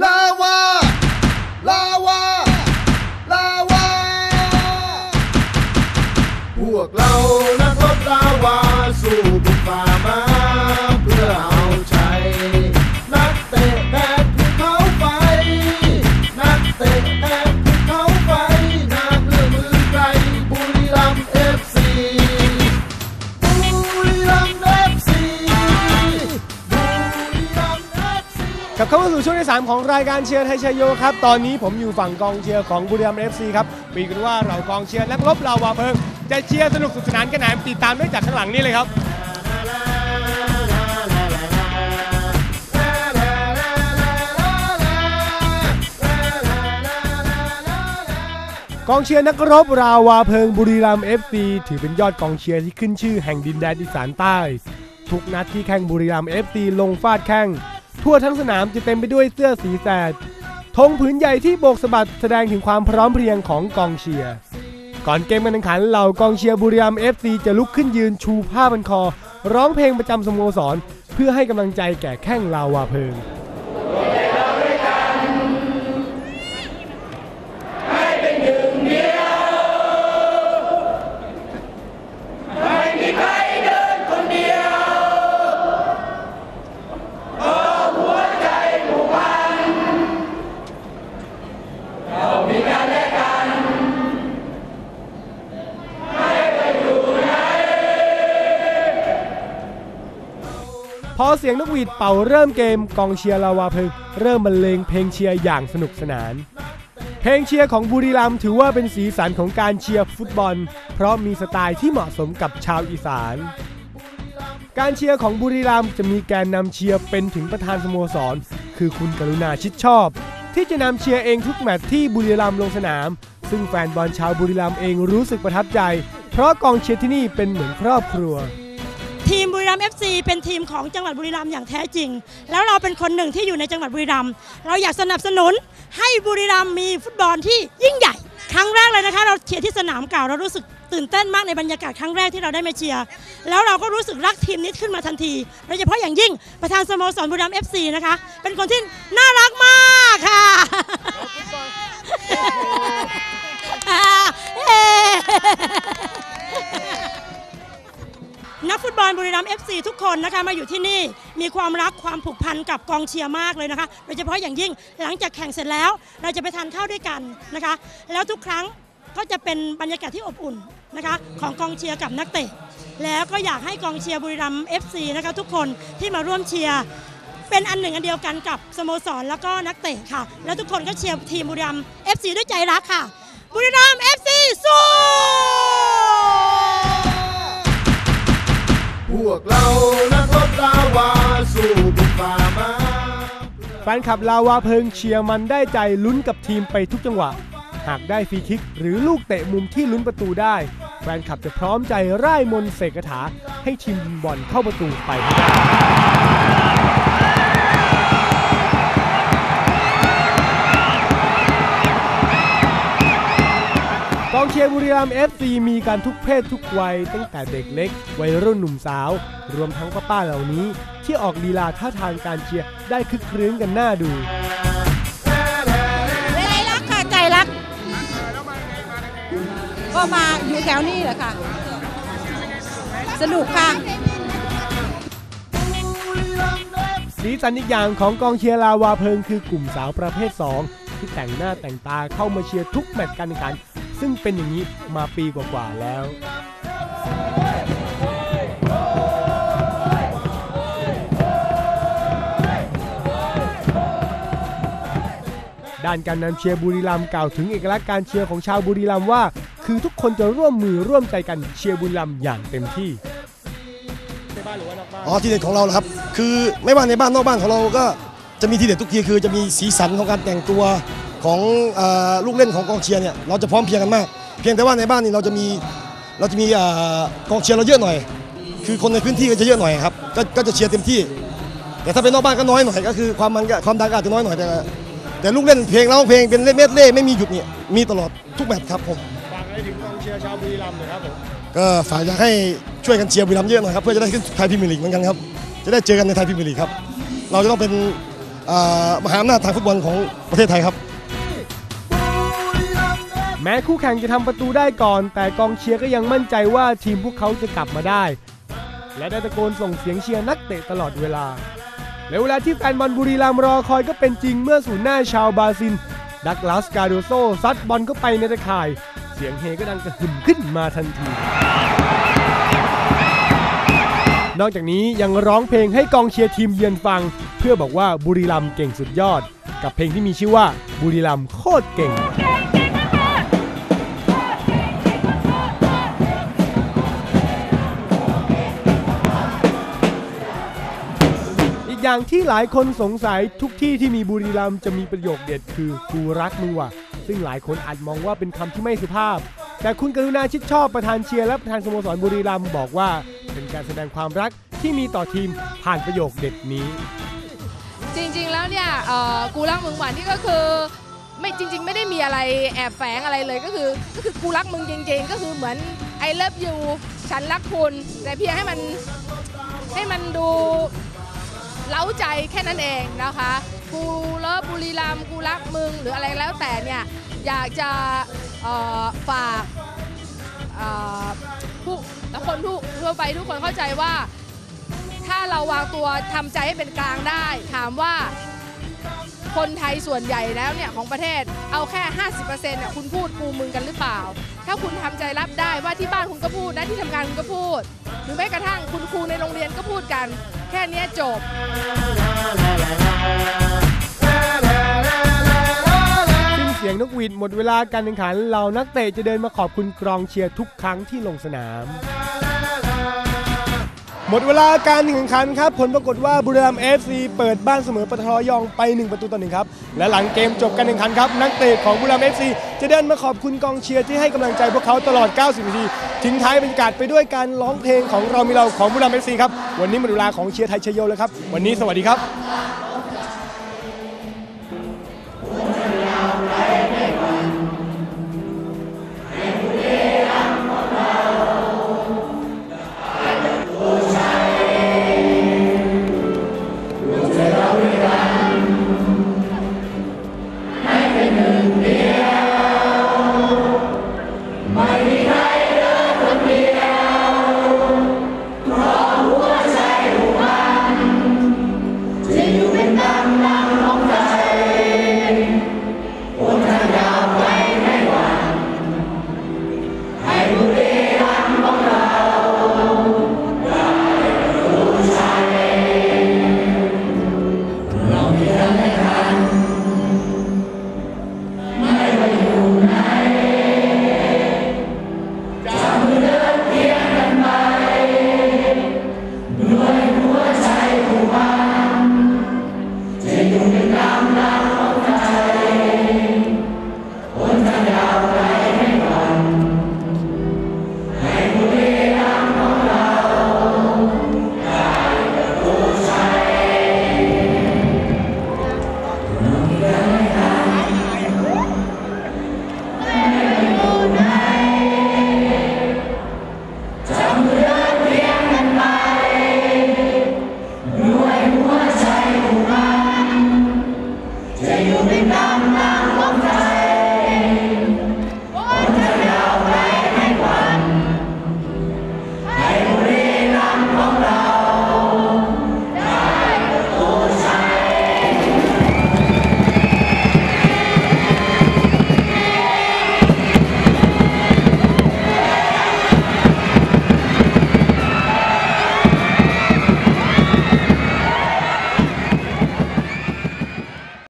ลาวา ลาวา ลาวา พวกเรานักรบลาวาสู้ 3 ของรายการเชียร์ไทยชยโยครับ ตอนนี้ผมอยู่ฝั่งกองเชียร์ของบุรีรัมย์เอฟซีครับปีกันว่าเรากองเชียร์นักรบลาวาเพิง จะเชียร์สนุกสุขสนานกันไหนติดตามได้จากข้างหลังนี่เลยครับกองเชียร์นักรบราวาเพิงบุรีรัมย์เอฟซีถือเป็นยอดกองเชียร์ที่ขึ้นชื่อแห่งดินแดนอีสานใต้ ทุกนัดที่แข่งบุรีรัมย์เอฟซีลงฟาดแข้ง ทั่วทั้งสนามจะเต็มไปด้วยเสื้อสีแสดธงผืนใหญ่ที่โบกสะบัดแสดงถึงความพร้อมเพรียงของกองเชียร์ก่อนเกมการแข่งขันเหล่ากองเชียร์บุรีรัมย์เอฟซีจะลุกขึ้นยืนชูผ้าบันคอ ร้องเพลงประจำสโมสร เพื่อให้กำลังใจแก่แข้งลาวาเพิง เสียงนกหวีดเป่าเริ่มเกมกองเชียร์ลาวาเพิงเริ่มบรรเลงเพลงเชียร์อย่างสนุกสนาน เพลงเชียร์ของบุรีรัมย์ถือว่าเป็นสีสันของการเชียร์ฟุตบอล เพราะมีสไตล์ที่เหมาะสมกับชาวอีสาน การเชียร์ของบุรีรัมย์จะมีแกนนำเชียร์เป็นถึงประธานสโมสร คือคุณกรุณาชิดชอบ ที่จะนำเชียร์เองทุกแมตช์ที่บุรีรัมย์ลงสนาม ซึ่งแฟนบอลชาวบุรีรัมย์เองรู้สึกประทับใจ เพราะกองเชียร์ที่นี่เป็นเหมือนครอบครัว ทีมบุรีรัมย์ FC เป็นทีมของจังหวัดบุรีรัมย์อย่างแท้จริง แล้วเราเป็นคนหนึ่งที่อยู่ในจังหวัดบุรีรัมย์เราอยากสนับสนุนให้บุรีรัมย์มีฟุตบอลที่ยิ่งใหญ่ ครั้งแรกเลยนะคะ เราเชียร์ที่สนามเก่าเรารู้สึกตื่นเต้นมากในบรรยากาศครั้งแรกที่เราได้มาเชียร์แล้วเราก็รู้สึกรักทีมนี้ขึ้นมาทันทีโดยเฉพาะอย่างยิ่งประธานสโมสรบุรีรัมย์ FC นะคะเป็นคนที่น่ารักมากค่ะเรีรัมย์ FC ทุกคนนะคะมาอยู่ที่นี่มีความรักความผูกพันกับกองเชียร์มากเลยนะคะโดยเฉพาะอย่างยิ่งหลังจากแข่งเสร็จแล้ว เราจะไปทานข้าวด้วยกันนะคะ แล้วทุกครั้งก็จะเป็นบรรยากาศที่อบอุ่นนะคะของกองเชียร์กับนักเตะ แล้วก็อยากให้กองเชียร์บุรีรัมย์ FC นะคะทุกคนที่มาร่วมเชียร์เป็นอันหนึ่งอันเดียวกันกับสโมสรแล้วก็นักเตะค่ะ แล้วทุกคนก็เชียร์ทีมบุรีรัมย์ FC ด้วยใจรักค่ะ บุรีรัมย์ FC สู้ พวกเรานักรบลาวาสู้บุกป่ามาแฟนคลับลาวาเพิงเชียร์มันได้ใจลุ้นกับทีมไปทุกจังหวะ หากได้ฟรีคิกหรือลูกเตะมุมที่ลุ้นประตูได้ แฟนคลับจะพร้อมใจร่ายมนต์เสกคาถาให้ทีมยิงบอลเข้าประตูไปให้ได้ เชียร์บุรีรัมย์ FC มีกันทุกเพศทุกวัย ตั้งแต่เด็กเล็ก วัยรุ่นหนุ่มสาว รวมทั้งป้าๆเหล่านี้ ที่ออกลีลาท่าทางการเชียร์ได้คึกครื้นกันหน้าดู ใจรักค่ะใจรัก ก็มาอยู่แถวนี้แหละค่ะ สนุกค่ะ สีสันอีกอย่างของกองเชียร์ลาวาเพิงคือกลุ่มสาวประเภท 2 ที่แต่งหน้าแต่งตาเข้ามาเชียร์ทุกแมตช์การแข่งขัน ซึ่งเป็นอย่างนี้มาปีกว่าๆแล้ว ด้านการนำเชียร์บุรีรัมย์กล่าวถึงเอกลักษณ์การเชียร์ของชาวบุรีรัมย์ว่า คือทุกคนจะร่วมมือร่วมใจกันเชียร์บุรีรัมย์อย่างเต็มที่อ๋อทีเด็ดของเราครับ คือไม่ว่าในบ้านนอกบ้านของเราก็จะมีทีเด็ดทุกทีคือจะมีสีสันของการแต่งตัว ของเอ่อลูกเล่นของกองเชียร์เนี่ยเราจะพร้อมเพรียงกันมาก เพียงแต่ว่าในบ้านนี่เราจะมีเราจะมีเอ่อกองเชียร์เราเยอะหน่อย คือคนในพื้นที่ก็จะเยอะหน่อยครับก็ก็จะเชียร์เต็มที่ แต่ถ้าเป็นนอกบ้านก็น้อยหน่อยก็คือความมันก็ความดังก็อาจจะน้อยหน่อยแต่แต่ลูกเล่นเพลงร้องเพลงเป็นเม็ดเล่ไม่มีหยุดเนี่ยมีตลอดทุกแมตช์ครับผมฝากอะไรถึงกองเชียร์ชาวบุรีรัมย์หน่อยครับผมก็ฝากอยากให้ช่วยกันเชียร์บุรีรัมย์เยอะหน่อยครับเพื่อจะได้ขึ้นไทยพรีเมียร์ลีกเหมือนกันครับจะได้เจอกันในไทยพรีเมียร์ลีกครับ เราจะต้องเป็นเอ่อมหาอำนาจทางฟุตบอลของประเทศไทยครับ แม้คู่แข่งจะทำประตูได้ก่อน แต่กองเชียร์ก็ยังมั่นใจว่าทีมพวกเขาจะกลับมาได้ และได้ตะโกนส่งเสียงเชียร์นักเตะตลอดเวลา และเวลาที่แฟนบอลบุรีรัมย์รอคอยก็เป็นจริงเมื่อศูนย์หน้าชาวบราซิลดักลาสกาโดโซซัดบอลเข้าไปในตะข่าย เสียงเฮก็ดังกระหึ่มขึ้นมาทันที นอกจากนี้ยังร้องเพลงให้กองเชียร์ทีมเยือนฟัง เพื่อบอกว่าบุรีรัมย์เก่งสุดยอด กับเพลงที่มีชื่อว่าบุรีรัมย์โคตรเก่ง อย่างที่หลายคนสงสัยทุกที่ที่มีบุรีรัมย์จะมีประโยคเด็ดคือกูรักมึงว่ะ ซึ่งหลายคนอาจมองว่าเป็นคำที่ไม่สุภาพ แต่คุณกรุณาชิดชอบประธานเชียร์และประธานสโมสรบุรีรัมย์บอกว่า เป็นการแสดงความรักที่มีต่อทีมผ่านประโยคเด็ดนี้ จริงๆแล้วเนี่ยกูรักมึงหวานที่ก็คือไม่จริง ๆ ไม่ได้มีอะไรแอบแฝงอะไรเลยก็คือ ก็คือกูรักมึงจริง ๆ ก็คือเหมือน I love you ฉันรักคุณ แต่เพียงให้มันให้มันดู เล้าใจแค่นั้นเองนะคะ กูเลิฟบุรีรัมย์กูรักมึงหรืออะไรแล้วแต่เนี่ยอยากจะฝากผู้และคนทุกทั่วไปทุกคนเข้าใจว่า ถ้าเราวางตัวทำใจให้เป็นกลางได้ ถามว่าคนไทยส่วนใหญ่แล้วเนี่ยของประเทศเอาแค่ 50%เนี่ยคุณพูดกูมึงกันหรือเปล่า ถ้าคุณทำใจรับได้ว่าที่บ้านคุณก็พูดนะที่ทำงานคุณก็พูด หรือแม้กระทั่งคุณครูในโรงเรียนก็พูดกัน แค่เนี้ยจบ สิ้นเสียงนกหวีดหมดเวลาการแข่งขันเหล่านักเตะจะเดินมาขอบคุณกรองเชียร์ทุกครั้งที่ลงสนาม หมดเวลาการแข่งขันครับ ผลปรากฏว่าบุรีรัมย์เอฟซีเปิดบ้านเสมอปตทยองไป 1 ประตูต่อหนึ่งครับ และหลังเกมจบการแข่งขันครับ นักเตะของบุรีรัมย์เอฟซีจะเดินมาขอบคุณกองเชียร์ที่ให้กำลังใจพวกเขาตลอด 90 นาที ทิ้งท้ายบรรยากาศไปด้วยการร้องเพลงของเรามีเราของบุรีรัมย์เอฟซีครับ วันนี้หมดเวลาของเชียร์ไทยชยโยแล้วครับ วันนี้สวัสดีครับ